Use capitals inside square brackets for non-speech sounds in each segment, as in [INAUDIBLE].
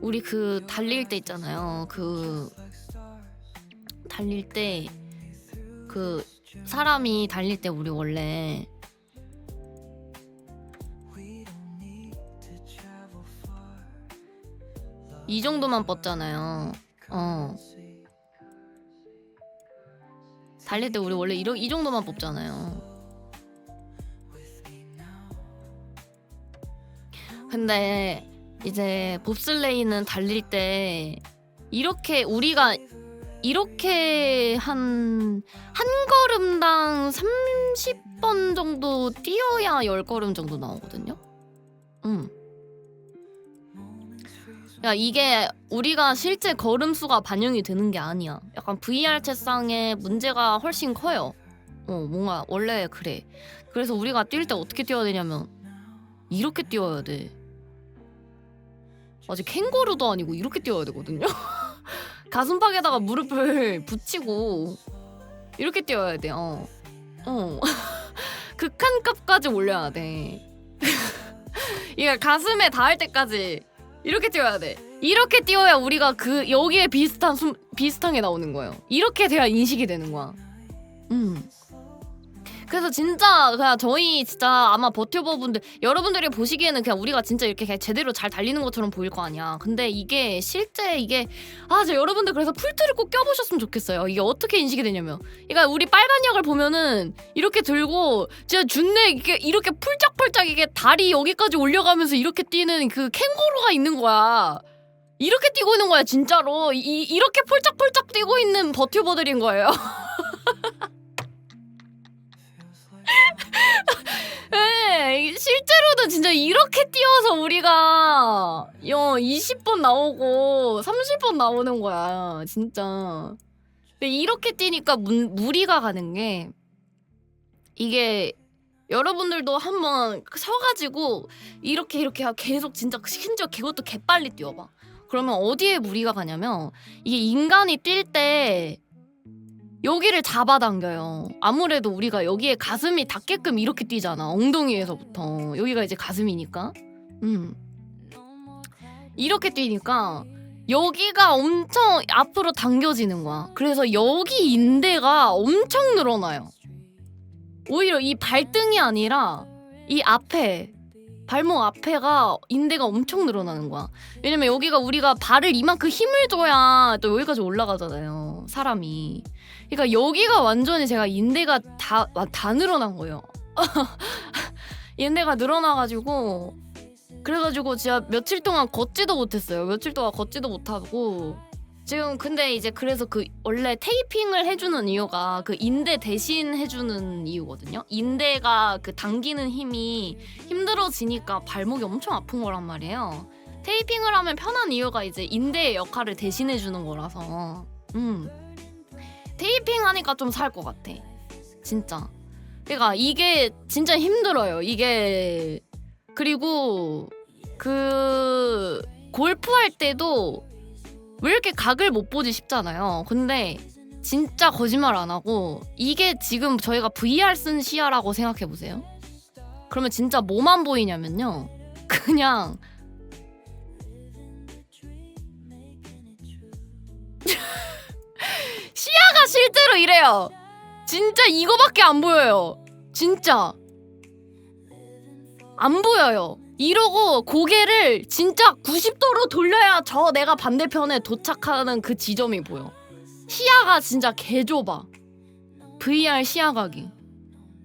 우리 그 달릴 때 있잖아요. 그 달릴 때 그 사람이 달릴 때 우리 원래 이 정도만 뻗잖아요. 어. 달릴 때 우리 원래 이러, 이 정도만 뽑잖아요. 근데 이제 봅슬레이는 달릴 때 이렇게 우리가 이렇게 한 한 걸음당 30번 정도 뛰어야 10걸음 정도 나오거든요. 음. 야 이게 우리가 실제 걸음 수가 반영이 되는 게 아니야. 약간 VR 채상의 문제가 훨씬 커요. 어 뭔가 원래 그래. 그래서 우리가 뛸 때 어떻게 뛰어야 되냐면 이렇게 뛰어야 돼. 아직 캥거루도 아니고 이렇게 뛰어야 되거든요. [LAUGHS] 가슴팍에다가 무릎을 붙이고 이렇게 뛰어야 돼. 어. 어. [LAUGHS] 극한값까지 올려야 돼. [LAUGHS] 이게 가슴에 닿을 때까지 이렇게 뛰어야 돼. 이렇게 뛰어야 우리가 그 여기에 비슷한 숨, 비슷한 게 나오는 거예요. 이렇게 돼야 인식이 되는 거야. 음. 그래서 진짜 그냥 저희 진짜 아마 버튜버분들 여러분들이 보시기에는 그냥 우리가 진짜 이렇게 그냥 제대로 잘 달리는 것처럼 보일 거 아니야. 근데 이게 실제 이게 아, 저 여러분들 그래서 풀트를 꼭 껴보셨으면 좋겠어요. 이게 어떻게 인식이 되냐면, 그러니까 우리 빨간 약을 보면은 이렇게 들고 진짜 준내 이게 이렇게 폴짝폴짝 이게 다리 여기까지 올려가면서 이렇게 뛰는 그 캥거루가 있는 거야. 이렇게 뛰고 있는 거야 진짜로 이, 이렇게 폴짝폴짝 뛰고 있는 버튜버들인 거예요. [LAUGHS] [LAUGHS] 네, 실제로도 진짜 이렇게 뛰어서 우리가 어, 20번 나오고 30번 나오는 거야, 진짜. 근데 이렇게 뛰니까 문, 무리가 가는 게 이게 여러분들도 한번 서가지고 이렇게 이렇게 계속 진짜 심지어 그것도 개빨리 뛰어봐. 그러면 어디에 무리가 가냐면 이게 인간이 뛸 때 여기를 잡아당겨요. 아무래도 우리가 여기에 가슴이 닿게끔 이렇게 뛰잖아. 엉덩이에서부터 여기가 이제 가슴이니까. 음. 이렇게 뛰니까 여기가 엄청 앞으로 당겨지는 거야. 그래서 여기 인대가 엄청 늘어나요. 오히려 이 발등이 아니라 이 앞에 발목 앞에가 인대가 엄청 늘어나는 거야. 왜냐면 여기가 우리가 발을 이만큼 힘을 줘야 또 여기까지 올라가잖아요. 사람이. 그러니까 여기가 완전히 제가 인대가 다, 다 늘어난 거예요. [LAUGHS] 인대가 늘어나가지고 그래가지고 진짜 며칠 동안 걷지도 못했어요. 며칠 동안 걷지도 못하고 지금 근데 이제 그래서 그 원래 테이핑을 해주는 이유가 그 인대 대신 해주는 이유거든요. 인대가 그 당기는 힘이 힘들어지니까 발목이 엄청 아픈 거란 말이에요. 테이핑을 하면 편한 이유가 이제 인대의 역할을 대신해 주는 거라서. 음. 테이핑 하니까 좀 살 것 같아. 진짜. 그러니까 이게 진짜 힘들어요. 이게 그리고 그 골프 할 때도 왜 이렇게 각을 못 보지 싶잖아요. 근데 진짜 거짓말 안 하고 이게 지금 저희가 VR 쓴 시야라고 생각해 보세요. 그러면 진짜 뭐만 보이냐면요. 그냥 시야가 실제로 이래요. 진짜 이거밖에 안 보여요. 진짜 안 보여요. 이러고 고개를 진짜 90도로 돌려야 저 내가 반대편에 도착하는 그 지점이 보여. 시야가 진짜 개 좁아. VR 시야각이.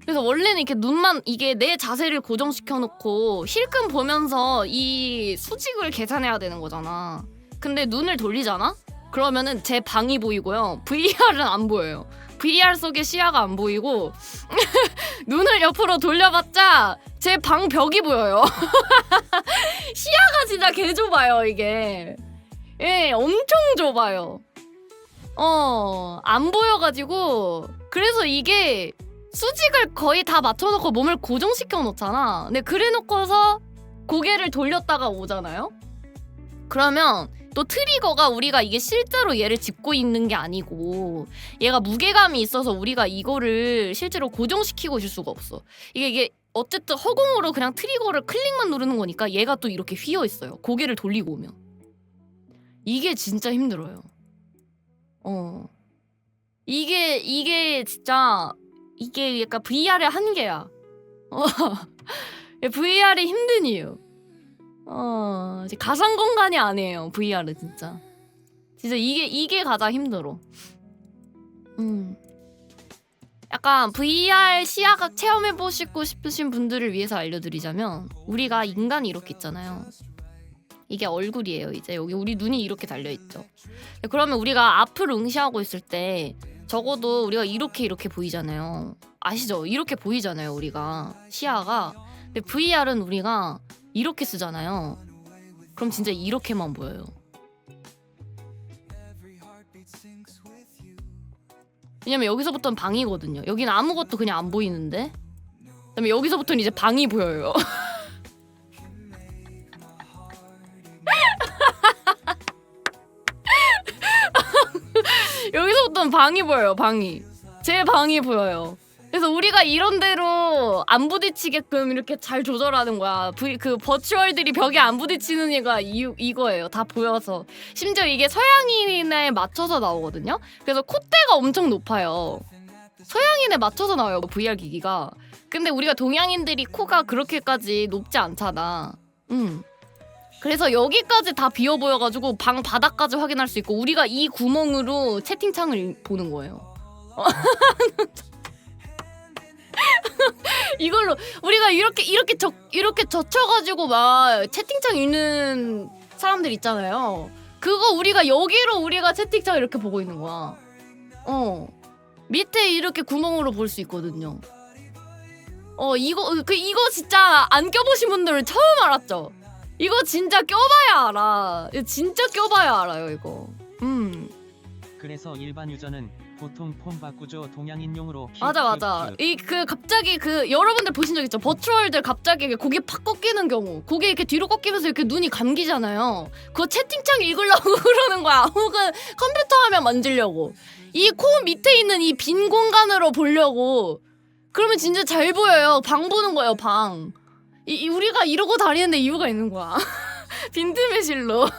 그래서 원래는 이렇게 눈만 이게 내 자세를 고정시켜 놓고 힐끔 보면서 이 수직을 계산해야 되는 거잖아. 근데 눈을 돌리잖아? 그러면은 제 방이 보이고요. VR은 안 보여요. VR 속의 시야가 안 보이고 [LAUGHS] 눈을 옆으로 돌려봤자 제 방 벽이 보여요. [LAUGHS] 시야가 진짜 개 좁아요 이게. 예, 엄청 좁아요. 어, 안 보여가지고 그래서 이게 수직을 거의 다 맞춰놓고 몸을 고정시켜 놓잖아. 근데 그래놓고서 고개를 돌렸다가 오잖아요. 그러면 또 트리거가 우리가 이게 실제로 얘를 짚고 있는 게 아니고 얘가 무게감이 있어서 우리가 이거를 실제로 고정시키고 줄 수가 없어. 이게 이게 어쨌든 허공으로 그냥 트리거를 클릭만 누르는 거니까 얘가 또 이렇게 휘어 있어요. 고개를 돌리고 오면. 이게 진짜 힘들어요. 어. 이게 이게 진짜 이게 약간 VR의 한계야. 어. [LAUGHS] VR이 힘든 이유. 어, 이제 가상 공간이 아니에요. VR은 진짜. 진짜 이게 이게 가장 힘들어. 음. 약간 VR 시야각 체험해 보시고 싶으신 분들을 위해서 알려드리자면 우리가 인간이 이렇게 있잖아요. 이게 얼굴이에요. 이제 여기 우리 눈이 이렇게 달려 있죠. 그러면 우리가 앞을 응시하고 있을 때 적어도 우리가 이렇게 이렇게 보이잖아요. 아시죠? 이렇게 보이잖아요. 우리가 시야가. 근데 VR은 우리가 이렇게 쓰잖아요. 그럼 진짜 이렇게만 보여요. 왜냐면 여기서부터는 방이거든요. 여기는 아무것도 그냥 안 보이는데. 그다음에 여기서부터는 이제 방이 보여요. [LAUGHS] 여기서부터는 방이 보여요. 방이. 제 방이 보여요. 그래서 우리가 이런 대로 안 부딪히게끔 이렇게 잘 조절하는 거야. V, 그 버추얼들이 벽에 안 부딪히는 이가 이, 이거예요. 다 보여서. 심지어 이게 서양인에 맞춰서 나오거든요. 그래서 콧대가 엄청 높아요. 서양인에 맞춰서 나와요. VR 기기가. 근데 우리가 동양인들이 코가 그렇게까지 높지 않잖아. 음. 그래서 여기까지 다 비어 보여가지고 방 바닥까지 확인할 수 있고 우리가 이 구멍으로 채팅창을 보는 거예요. [LAUGHS] [LAUGHS] 이걸로 우리가 이렇게 이렇게 적 이렇게 젖혀가지고 막 채팅창 읽는 사람들 있잖아요. 그거 우리가 여기로 우리가 채팅창 이렇게 보고 있는 거야. 어 밑에 이렇게 구멍으로 볼 수 있거든요. 어 이거 그 이거 진짜 안 껴보신 분들은 처음 알았죠. 이거 진짜 껴봐야 알아. 이거 진짜 껴봐야 알아요 이거. 음. 그래서 일반 유저는 보통 폰 바꾸죠. 동양인용으로 키, 맞아 키, 맞아. 키. 이 그 갑자기 그 여러분들 보신 적 있죠? 버추얼들 갑자기 고개 팍 꺾이는 경우. 고개 이렇게 뒤로 꺾이면서 이렇게 눈이 감기잖아요. 그거 채팅창 읽으려고 [LAUGHS] 그러는 거야. 혹은 컴퓨터 화면 만지려고. 이 코 밑에 있는 이 빈 공간으로 보려고. 그러면 진짜 잘 보여요. 방 보는 거예요 방. 이, 이 우리가 이러고 다니는데 이유가 있는 거야. [LAUGHS] 빈틈의 실로 [LAUGHS]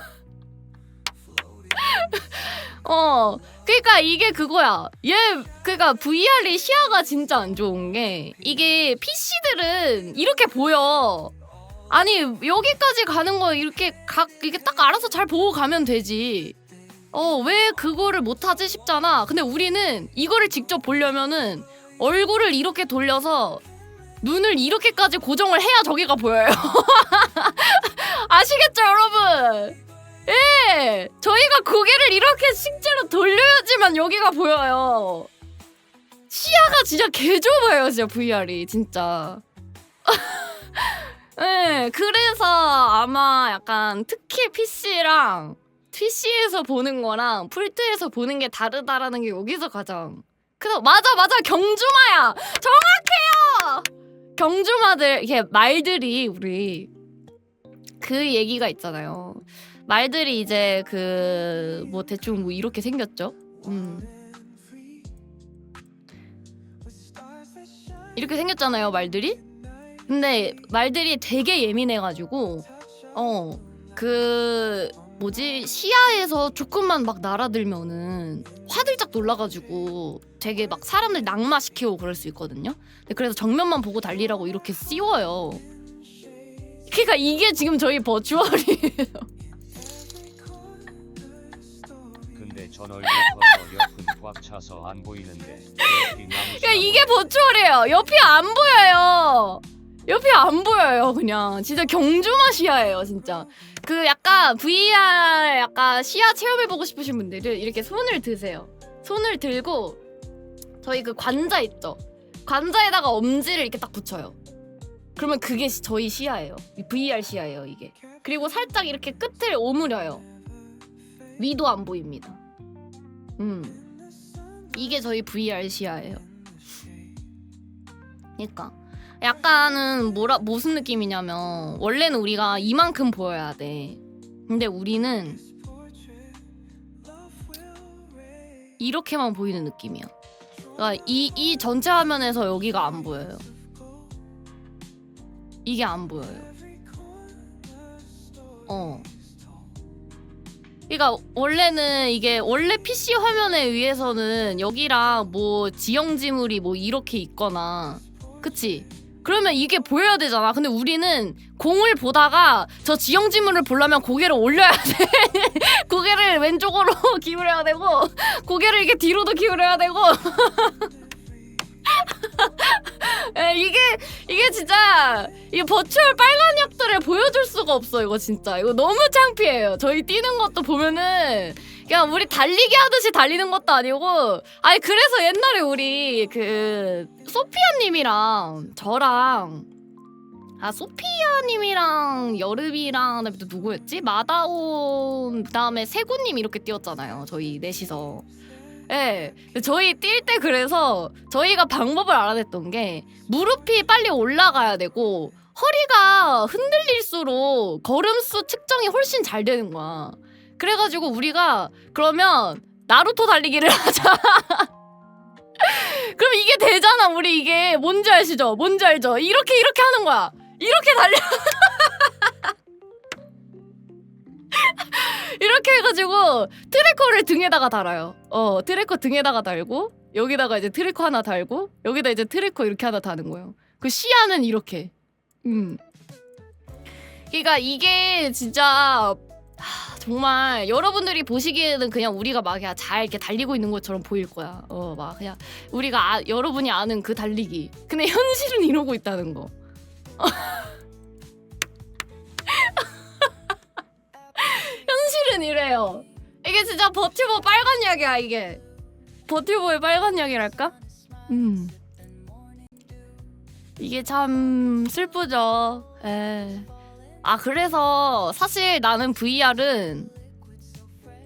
어 그러니까 이게 그거야. 얘 그러니까 VR이 시야가 진짜 안 좋은 게 이게 PC들은 이렇게 보여. 아니 여기까지 가는 거 이렇게 각 이게 딱 알아서 잘 보고 가면 되지. 어 왜 그거를 못하지 싶잖아. 근데 우리는 이거를 직접 보려면은 얼굴을 이렇게 돌려서 눈을 이렇게까지 고정을 해야 저기가 보여요. [LAUGHS] 아시겠죠 여러분? 예, 저희가 고개를 이렇게 실제로 돌려야지만 여기가 보여요. 시야가 진짜 개 좁아요, 진짜 VR이 진짜. [LAUGHS] 예, 그래서 아마 약간 특히 PC랑 PC에서 보는 거랑 풀트에서 보는 게 다르다라는 게 여기서 가장. 그래서 맞아, 맞아, 경주마야, 정확해요. 경주마들 이게 말들이 우리 그 얘기가 있잖아요. 말들이 이제 그 뭐 대충 뭐 이렇게 생겼죠. 음. 이렇게 생겼잖아요, 말들이. 근데 말들이 되게 예민해가지고 어 그 뭐지 시야에서 조금만 막 날아들면은 화들짝 놀라가지고 되게 막 사람들 낙마시키고 그럴 수 있거든요. 근데 그래서 정면만 보고 달리라고 이렇게 씌워요. 그러니까 이게 지금 저희 버추얼이에요. 전 얼굴 커서 옆은 꽉 차서 안 보이는데 옆이 나무 그러니까 이게 버추얼이에요. 옆이 안 보여요. 옆이 안 보여요. 그냥 진짜 경주마 시야예요. 진짜 그 약간 VR 약간 시야 체험해 보고 싶으신 분들은 이렇게 손을 드세요. 손을 들고 저희 그 관자 있죠. 관자에다가 엄지를 이렇게 딱 붙여요. 그러면 그게 시- 저희 시야예요. 이 VR 시야예요. 이게. 그리고 살짝 이렇게 끝을 오므려요. 위도 안 보입니다. 음. 이게 저희 VR 시야예요. 그러니까 약간은 뭐라 무슨 느낌이냐면 원래는 우리가 이만큼 보여야 돼. 근데 우리는 이렇게만 보이는 느낌이야. 그러니까 이, 이 전체 화면에서 여기가 안 보여요. 이게 안 보여요. 그러니까 원래는 이게 원래 PC 화면에 의해서는 여기랑 뭐 지형 지물이 뭐 이렇게 있거나 그치? 그러면 이게 보여야 되잖아. 근데 우리는 공을 보다가 저 지형 지물을 보려면 고개를 올려야 돼. [LAUGHS] 고개를 왼쪽으로 [LAUGHS] 기울여야 되고 고개를 이렇게 뒤로도 기울여야 되고 [LAUGHS] 에, 이게 이게 진짜 이 버추얼 빨간 약들을 보여줄 수가 없어 이거 진짜 이거 너무 창피해요 저희 뛰는 것도 보면은 그냥 우리 달리기 하듯이 달리는 것도 아니고 아니 그래서 옛날에 우리 그 소피아님이랑 저랑 아 소피아님이랑 여름이랑 또 누구였지 마다온 그다음에 세구님 이렇게 뛰었잖아요 저희 넷이서 예 네, 저희 뛸 때 그래서 저희가 방법을 알아냈던 게 무릎이 빨리 올라가야 되고 허리가 흔들릴수록 걸음수 측정이 훨씬 잘 되는 거야. 그래가지고 우리가 그러면 나루토 달리기를 [LAUGHS] 하자. 그럼 이게 되잖아. 우리 이게 뭔지 아시죠? 뭔지 알죠? 이렇게 이렇게 하는 거야. 이렇게 달려. [LAUGHS] 이렇게 해가지고 트래커를 등에다가 달아요. 어 트래커 등에다가 달고 여기다가 이제 트래커 하나 달고 여기다 이제 트래커 이렇게 하나 다는 거예요. 그 시야는 이렇게. 음. 그러니까 이게 진짜 하, 정말 여러분들이 보시기에는 그냥 우리가 막 그냥 잘 이렇게 달리고 있는 것처럼 보일 거야. 어 막 그냥 우리가 아, 여러분이 아는 그 달리기. 근데 [LAUGHS] 현실은 이러고 있다는 거. [LAUGHS] 현실은 이래요. 이게 진짜 버튜버 빨간 약이야 이게. 버튜버의 빨간 약이랄까? 음. 이게 참 슬프죠. 에. 아 그래서 사실 나는 VR은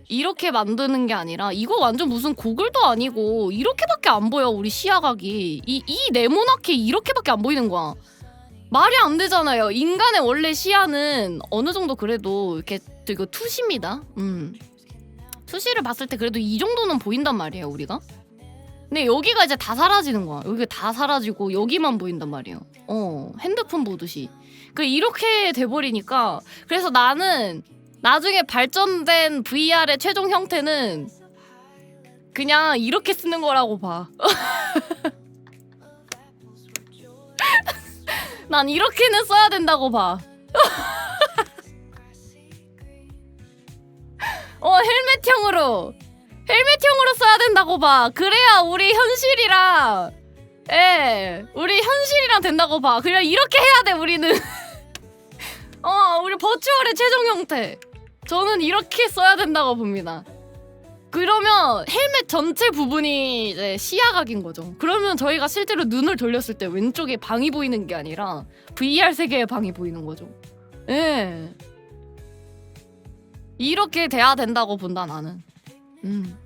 이렇게 만드는 게 아니라 이거 완전 무슨 고글도 아니고 이렇게밖에 안 보여 우리 시야각이 이 이 네모나게 이렇게밖에 안 보이는 거야. 말이 안 되잖아요. 인간의 원래 시야는 어느 정도 그래도 이렇게 이거 투시입니다. 음. 투시를 봤을 때 그래도 이 정도는 보인단 말이에요, 우리가. 근데 여기가 이제 다 사라지는 거야. 여기가 다 사라지고 여기만 보인단 말이에요. 어, 핸드폰 보듯이. 그 이렇게 돼버리니까 그래서 나는 나중에 발전된 VR의 최종 형태는 그냥 이렇게 쓰는 거라고 봐. [LAUGHS] 난 이렇게는 써야 된다고 봐. [LAUGHS] 어 헬멧형으로 헬멧형으로 써야 된다고 봐. 그래야 우리 현실이랑 예 우리 현실이랑 된다고 봐. 그냥 이렇게 해야 돼 우리는. [LAUGHS] 어 우리 버추얼의 최종 형태. 저는 이렇게 써야 된다고 봅니다. 그러면 헬멧 전체 부분이 이제 시야각인 거죠. 그러면 저희가 실제로 눈을 돌렸을 때 왼쪽에 방이 보이는 게 아니라 VR 세계의 방이 보이는 거죠. 예. 이렇게 돼야 된다고 본다 나는. 음.